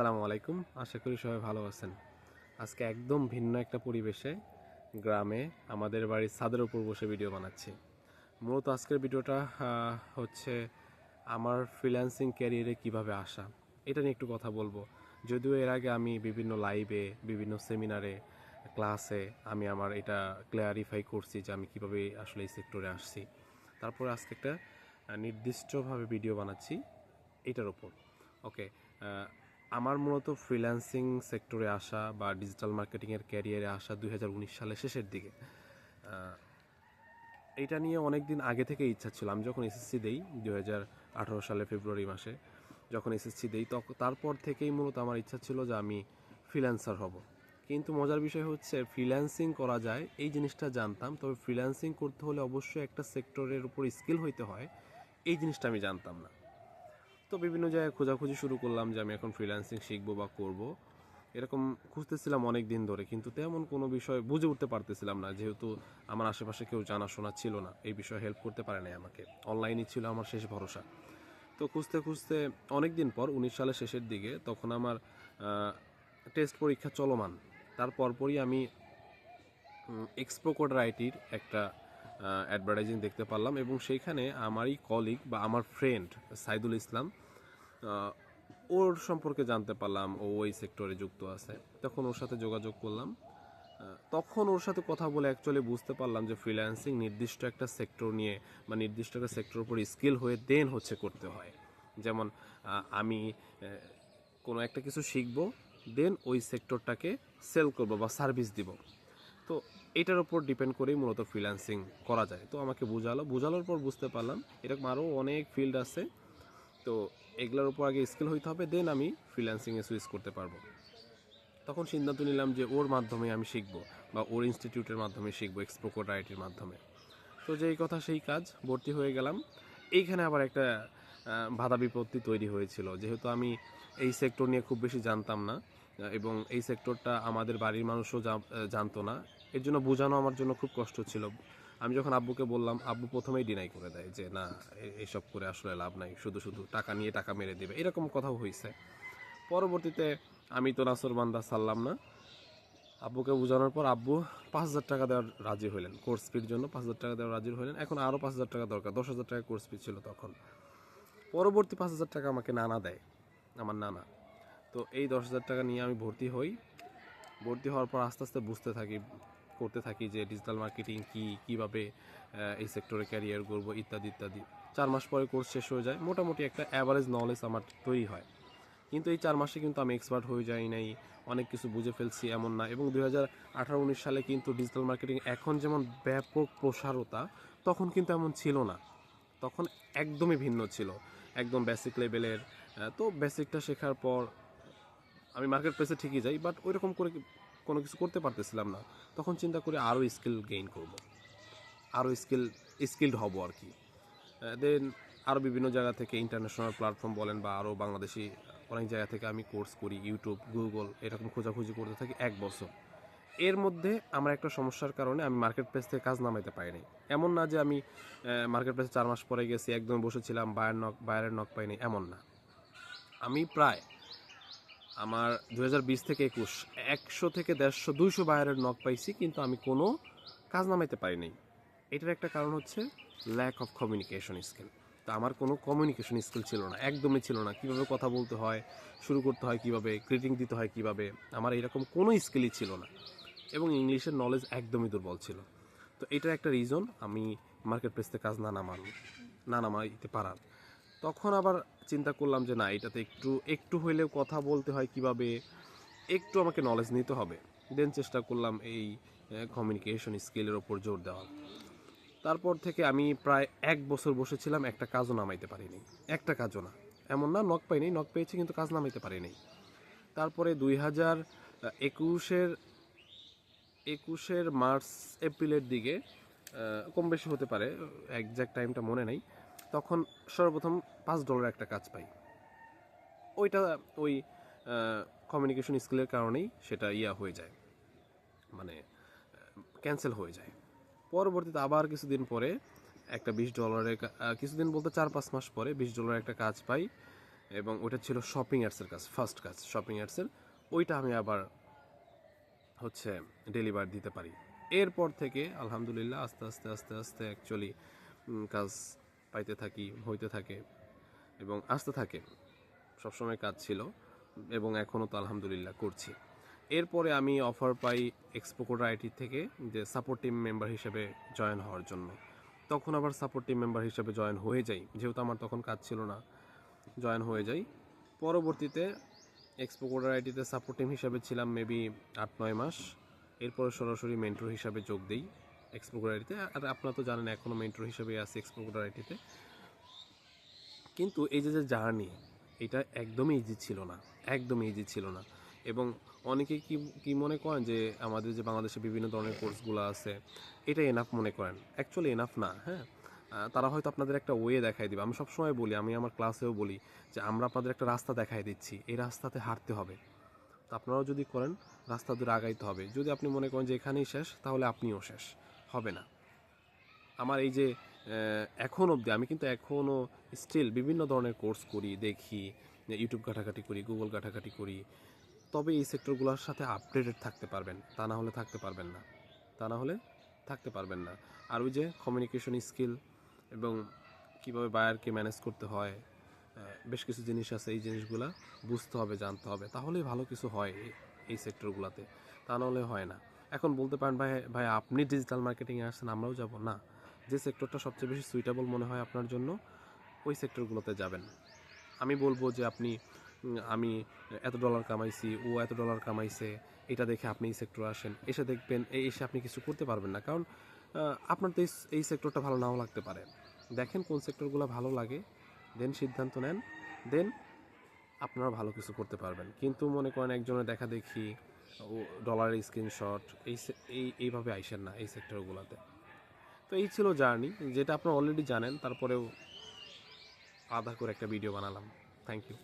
আসসালামু আলাইকুম। আশা করি সবাই ভালো আছেন। আজকে একদম ভিন্ন একটা পরিবেশে গ্রামে আমাদের বাড়ির ছাদের উপর বসে ভিডিও বানাচ্ছি। মূলত আজকের ভিডিওটা হচ্ছে আমার ফ্রিল্যান্সিং ক্যারিয়ারে কীভাবে আসা। এটা নিয়ে একটু কথা বলব। যদিও এর আগে আমি বিভিন্ন লাইভে বিভিন্ন সেমিনারে ক্লাসে আমি আমার এটা ক্লিয়ারিফাই করছি যে আমি কীভাবে আসলে এই সেক্টরে আসছি। তারপরে আজকে একটা নির্দিষ্টভাবে ভিডিও বানাচ্ছি এটার উপর। ওকে আমার মূলত ফ্রিল্যান্সিং সেক্টরে আসা বা ডিজিটাল মার্কেটিংয়ের ক্যারিয়ারে আসা দু হাজার উনিশ সালের শেষের দিকে। এটা নিয়ে অনেক দিন আগে থেকে ইচ্ছা ছিল। আমি যখন এসএসসি দেই দু হাজার আঠারো সালে ফেব্রুয়ারি মাসে, যখন এসএসসি দেই তখন তারপর থেকেই মূলত আমার ইচ্ছা ছিল যে আমি ফ্রিল্যান্সার হব। কিন্তু মজার বিষয় হচ্ছে ফ্রিল্যান্সিং করা যায়, এই জিনিসটা জানতাম। তবে ফ্রিল্যান্সিং করতে হলে অবশ্যই একটা সেক্টরের উপর স্কিল হইতে হয়, এই জিনিসটা আমি জানতাম না। তো বিভিন্ন জায়গায় খোঁজাখুঁজি শুরু করলাম যে আমি এখন ফ্রিল্যান্সিং শিখব বা করব। এরকম খুঁজতেছিলাম অনেক দিন ধরে, কিন্তু তেমন কোনো বিষয় বুঝে উঠতে পারতেছিলাম না, যেহেতু আমার আশেপাশে কেউ জানাশোনা ছিল না। এই বিষয়ে হেল্প করতে পারে নাই আমাকে। অনলাইনই ছিল আমার শেষ ভরসা। তো খুঁজতে খুঁজতে অনেক দিন পর, উনিশ সালের শেষের দিকে, তখন আমার টেস্ট পরীক্ষা চলমান। তার পরপরই আমি এক্সপো কোডার আইটির একটা অ্যাডভার্টাইজিং দেখতে পারলাম এবং সেইখানে আমারই কলিগ বা আমার ফ্রেন্ড সাইদুল ইসলাম ওর সম্পর্কে জানতে পারলাম, ও ওই সেক্টরে যুক্ত আছে। তখন ওর সাথে যোগাযোগ করলাম। তখন ওর সাথে কথা বলে অ্যাকচুয়ালি বুঝতে পারলাম যে ফ্রিল্যান্সিং নির্দিষ্ট একটা সেক্টর নিয়ে বা নির্দিষ্ট একটা সেক্টর উপর স্কিল হয়ে দেন হচ্ছে করতে হয়। যেমন আমি কোনো একটা কিছু শিখব দেন ওই সেক্টরটাকে সেল করব বা সার্ভিস দিব। তো এটার উপর ডিপেন্ড করেই মূলত ফ্রিল্যান্সিং করা যায়। তো আমাকে বোঝালো। বোঝানোর পর বুঝতে পারলাম, এরকম আরও অনেক ফিল্ড আছে। তো এগুলোর উপর আগে স্কিল হইতে হবে দেন আমি ফ্রিল্যান্সিংয়ে সুইচ করতে পারব। তখন সিদ্ধান্ত নিলাম যে ওর মাধ্যমে আমি শিখব বা ওর ইনস্টিটিউটের মাধ্যমে শিখব এক্সপো কোড আইটির মাধ্যমে। তো যেই কথা সেই কাজ, ভর্তি হয়ে গেলাম। এইখানে আবার একটা বাধা বিপত্তি তৈরি হয়েছিল। যেহেতু আমি এই সেক্টর নিয়ে খুব বেশি জানতাম না, এবং এই সেক্টরটা আমাদের বাড়ির মানুষও জানতো না। এর জন্য বোঝানো আমার জন্য খুব কষ্ট ছিল। আমি যখন আব্বুকে বললাম, আব্বু প্রথমেই ডিনাই করে দেয় যে, না, এ- এসব করে আসলে লাভ নাই, শুধু শুধু টাকা নিয়ে টাকা মেরে দেবে। এরকম কথাও হয়েছে পরবর্তীতে আমি তো নাসর বান্দা সারলাম না। আব্বুকে বোঝানোর পর আব্বু পাঁচ হাজার টাকা দেওয়ার রাজি হলেন কোর্স ফির জন্য পাঁচ হাজার টাকা দেওয়ার রাজি হলেন এখন আরও পাঁচ হাজার টাকা দরকার, দশ হাজার টাকা কোর্স ফি ছিল তখন। পরবর্তী পাঁচ হাজার টাকা আমাকে নানা দেয়, আমার নানা। তো এই দশ হাজার টাকা নিয়ে আমি ভর্তি হই। ভর্তি হওয়ার পর আস্তে আস্তে বুঝতে থাকি করতে থাকি যে ডিজিটাল মার্কেটিং কি, কীভাবে এই সেক্টরে ক্যারিয়ার করব, ইত্যাদি ইত্যাদি। চার মাস পরে কোর্স শেষ হয়ে যায়। মোটামুটি একটা অ্যাভারেজ নলেজ আমার তৈরি হয়। কিন্তু এই চার মাসে কিন্তু আমি এক্সপার্ট হয়ে যাই নাই, অনেক কিছু বুঝে ফেলছি এমন না। এবং দুই হাজার সালে কিন্তু ডিজিটাল মার্কেটিং এখন যেমন ব্যাপক প্রসারতা, তখন কিন্তু এমন ছিল না। তখন একদমই ভিন্ন ছিল। একদম বেসিক লেভেলের তো বেসিকটা শেখার পর আমি মার্কেট প্লেসে ঠিকই যাই বাট ওই রকম করে কোনো কিছু করতে পারতেছিলাম না, তখন চিন্তা করি আরও স্কিল গেইন করব। আরও স্কিল স্কিল্ড হব আর কি। দেন আরও বিভিন্ন জায়গা থেকে ইন্টারন্যাশনাল প্ল্যাটফর্ম বলেন বা আরও বাংলাদেশি অনেক জায়গা থেকে আমি কোর্স করি ইউটিউব গুগল এরকম খোঁজাখুঁজি করতে থাকি এক বছর। এর মধ্যে আমার একটা সমস্যার কারণে আমি মার্কেট প্লেস থেকে কাজ নামাইতে পারিনি। এমন না যে আমি মার্কেট প্লেসে চার মাস পরে গেছি একদম বসেছিলাম বায়ার নক বায়ারের নক পাইনি, এমন না। আমি প্রায় আমার দু হাজার বিশ থেকে একুশ, একশো থেকে দেড়শো, দুইশো বায়ারের নক পাইছি, কিন্তু আমি কোনো কাজ নামাইতে পারিনি। এটার একটা কারণ হচ্ছে ল্যাক অফ কমিউনিকেশন স্কিল তো আমার কোনো কমিউনিকেশন স্কিল ছিল না, একদমই ছিল না। কীভাবে কথা বলতে হয়, শুরু করতে হয় কীভাবে গ্রিটিং দিতে হয় কীভাবে, আমার এরকম কোনো স্কিলই ছিল না। এবং ইংলিশের নলেজ একদমই দুর্বল ছিল। তো এটার একটা রিজন আমি মার্কেট প্লেসতে কাজ না নামান, না নামাইতে পারার তখন আবার চিন্তা করলাম যে না, এটাতে একটু একটু হইলেও কথা বলতে হয় কীভাবে? একটু আমাকে নলেজ নিতে হবে। দেন চেষ্টা করলাম এই কমিউনিকেশন স্কিলের ওপর জোর দেওয়া তারপর থেকে আমি প্রায় এক বছর বসেছিলাম, একটা কাজও নামাইতে পারিনি। একটা কাজও না। এমন না নক পাইনি নক পেয়েছি কিন্তু কাজ নামাইতে পারিনি। তারপরে দুই হাজার একুশের একুশের মার্চ, এপ্রিলের দিকে কম বেশি হতে পারে একজ্যাক্ট টাইমটা মনে নেই। তখন সর্বপ্রথম পাঁচ ডলার একটা কাজ পাই। ওইটা ওই কমিউনিকেশন স্কিলের কারণেই সেটা ইয়া হয়ে যায়। মানে ক্যান্সেল হয়ে যায়। পরবর্তীতে আবার কিছুদিন পরে একটা বিশ ডলারের কিছুদিন বলতে চার পাঁচ মাস পরে বিশ ডলারের একটা কাজ পাই এবং ওটা ছিল শপিং অ্যাডসের কাজ ফার্স্ট কাজ শপিং অ্যাডসের ওইটা আমি আবার হচ্ছে ডেলিভার দিতে পারি। এরপর থেকে আলহামদুলিল্লাহ আস্তে আস্তে আস্তে আস্তে অ্যাকচুয়ালি কাজ পাইতে থাকি, হইতে থাকে। এবং আসতে থাকে। সবসময় কাজ ছিল এবং এখনও তো আলহামদুলিল্লাহ করছি। এরপরে আমি অফার পাই এক্সপোকোডার আইটি থেকে যে সাপোর্ট টিম মেম্বার হিসেবে জয়েন হওয়ার জন্য। তখন আবার সাপোর্ট টিম মেম্বার হিসেবে জয়েন হয়ে যাই। যেহেতু আমার তখন কাজ ছিল না জয়েন হয়ে যাই। পরবর্তীতে এক্সপোকোডার আইটিতে সাপোর্ট টিম হিসাবে ছিলাম মেবি আট, নয় মাস। এরপরে সরাসরি মেন্টর হিসাবে যোগ দিই এক্সপোকোডার আইটিতে আর আপনারা তো জানেন এখনও মেন্টর হিসেবে আছে এক্সপোকোডার আইটিতে কিন্তু এই যে যে জার্নি, এটা একদমই ইজি ছিল না একদমই ইজি ছিল না। এবং অনেকে কি কি মনে করেন যে আমাদের যে বাংলাদেশে বিভিন্ন ধরনের কোর্সগুলো আছে, এটা এনাফ মনে করেন? অ্যাকচুয়ালি এনাফ না হ্যাঁ? তারা হয়তো আপনাদের একটা ওয়ে দেখাই দিবে। আমি সবসময় বলি, আমি আমার ক্লাসেও বলি যে আমরা আপনাদের একটা রাস্তা দেখাই দিচ্ছি, এই রাস্তাতে হাঁটতে হবে। তো আপনারাও যদি করেন, রাস্তা ধরে আগাইতে হবে। যদি আপনি মনে করেন যে এখানেই শেষ, তাহলে আপনিও শেষ। হবে না। আমার এই যে এখন অবধি আমি কিন্তু এখনও স্টিল বিভিন্ন ধরনের কোর্স করি, দেখি ইউটিউব ঘাটাঘাটি করি গুগল ঘাটাঘাটি করি। তবে এই সেক্টরগুলোর সাথে আপডেটেড থাকতে পারবেন, তা না হলে থাকতে পারবেন না। তা না হলে থাকতে পারবেন না। আর ওই যে কমিউনিকেশন স্কিল এবং কীভাবে বায়ারকে ম্যানেজ করতে হয় বেশ কিছু জিনিস আছে, এই জিনিসগুলো বুঝতে হবে, জানতে হবে। তাহলেই ভালো কিছু হয় এই- সেক্টরগুলোতে তা নাহলে হয় না। এখন বলতে পারেন, ভাই ভাই, আপনি ডিজিটাল মার্কেটিংয়ে আসছেন, আমরাও যাব? না। যে সেক্টরটা সবচেয়ে বেশি সুইটেবল মনে হয় আপনার জন্য, ওই সেক্টরগুলোতে যাবেন। আমি বলব যে আপনি আমি এত ডলার কামাইছি, ও এত ডলার কামাইছে, এটা দেখে আপনি এই সেক্টরে আসেন। এসে দেখবেন এই এসে আপনি কিছু করতে পারবেন না। কারণ আপনার তো এই- সেক্টরটা ভালো নাও লাগতে পারে। দেখেন কোন সেক্টরগুলো ভালো লাগে, দেন সিদ্ধান্ত নেন, দেন আপনারা ভালো কিছু করতে পারবেন। কিন্তু মনে করেন একজনের দেখা দেখি, ও ডলারের স্ক্রিনশট এই এইভাবে আইসেন না এই সেক্টরগুলোতে তো এই ছিল জার্নি, যেটা আপনারা অলরেডি জানেন, তারপরেও আধা করে একটা ভিডিও বানালাম। Thank you